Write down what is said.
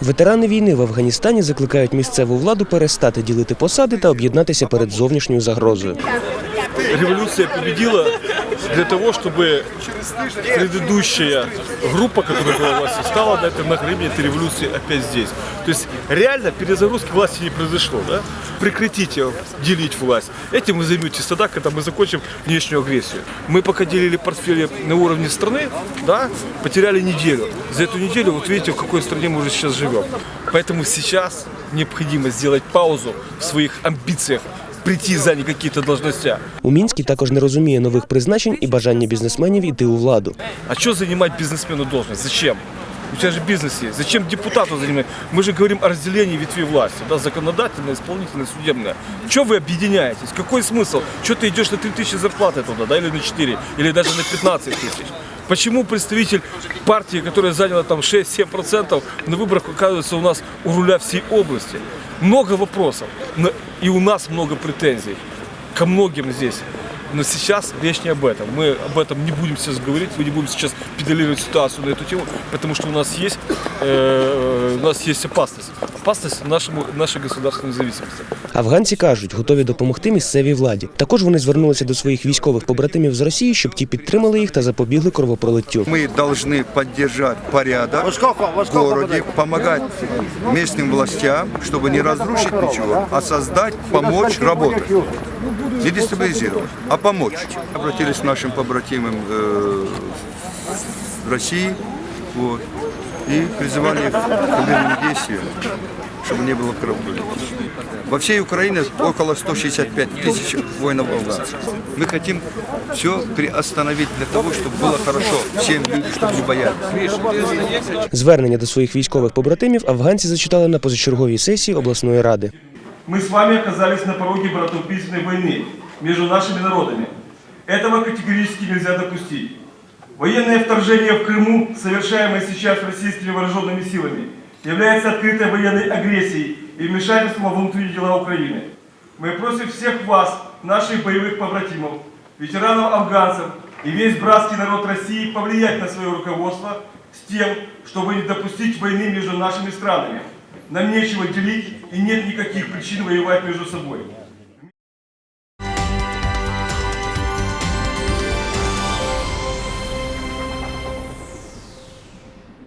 Ветерани війни в Афганістані закликають місцеву владу перестати ділити посади та об'єднатися перед зовнішньою загрозою. революция победила для того, чтобы предыдущая группа, которая была власти, стала на этом на гребне этой революции опять здесь. То есть реально перезагрузки власти не произошло. Да? Прекратите делить власть. Этим вы займетесь тогда, когда мы закончим внешнюю агрессию. Мы пока делили портфели на уровне страны, да, потеряли неделю. За эту неделю, вот видите, в какой стране мы уже сейчас живем. Поэтому сейчас необходимо сделать паузу в своих амбициях прийти занять какие-то должности. У Мінській також не розуміє нових призначень і бажання бізнесменів іти у владу. А что занимать бизнесмену должность? Зачем? У тебя же бизнес есть. Зачем депутату занимать? Мы же говорим о разделении ветвей власти. Да, законодательная, исполнительная, судебная. Что вы объединяетесь? Какой смысл? Что ты идешь на 3 тысячи зарплаты туда, да, или на 4, или даже на 15 тысяч? Почему представитель партии, которая заняла там 6-7%, на выборах оказывается у нас у руля всей области? Много вопросов. И у нас много претензий ко многим здесь. Но сейчас речь не об этом. Мы об этом не будем сейчас говорить, мы не будем сейчас педалировать ситуацию на эту тему, потому что у нас есть, э, у нас есть опасность. Опасность нашему, нашей государственной независимости. Афганці кажуть, готові допомогти місцевій владі. Також вони звернулися до своїх військових побратимів з Росії, щоб ті підтримали їх та запобігли кровопролиттю. Мы должны поддержать порядок в городе, помогать местным властям, чтобы не разрушить ничего, а создать, помочь работать. Не дестабилизировать, а помочь. Обратились к нашим побратимам э, в России вот, и призывали их к мирным действиям, чтобы не было кровопролития. Во всей Украине около 165 тысяч воинов-афганцев. Мы хотим все приостановить для того, чтобы было хорошо всем людям, чтобы не боялись. Звернення до своїх військових побратимів афганці зачитали на позачерговій сесії обласної ради. Мы с вами оказались на пороге братоубийственной войны Между нашими народами. Этого категорически нельзя допустить. Военное вторжение в Крыму, совершаемое сейчас российскими вооруженными силами, является открытой военной агрессией и вмешательством во внутренние дела Украины. Мы просим всех вас, наших боевых побратимов, ветеранов афганцев и весь братский народ России повлиять на свое руководство с тем, чтобы не допустить войны между нашими странами. Нам нечего делить и нет никаких причин воевать между собой.